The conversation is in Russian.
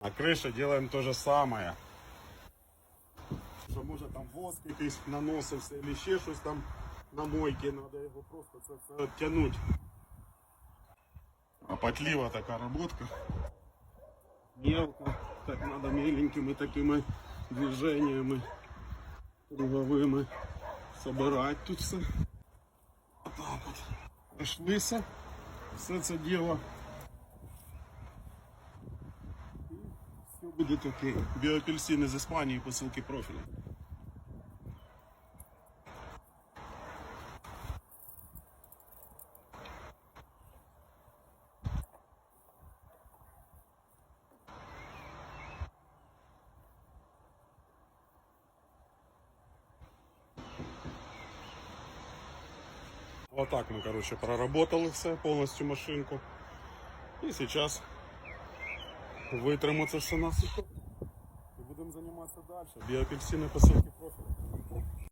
На крыше делаем то же самое. Що може там воск якийсь наносився, або ще щось там на мойці, треба його просто це. А потлива така роботка. Мелко, так надо меленькими такими движениями круговими собирать тут все. Отак от. Прошлися. Все це діло. все буде таке. Біоапельсини з Іспанії посилки профіля. Вот так мы, короче, проработали все, полностью машинку. И сейчас витримо це все на сухо і будемо займатися далі. Біапельсини посилки профілю.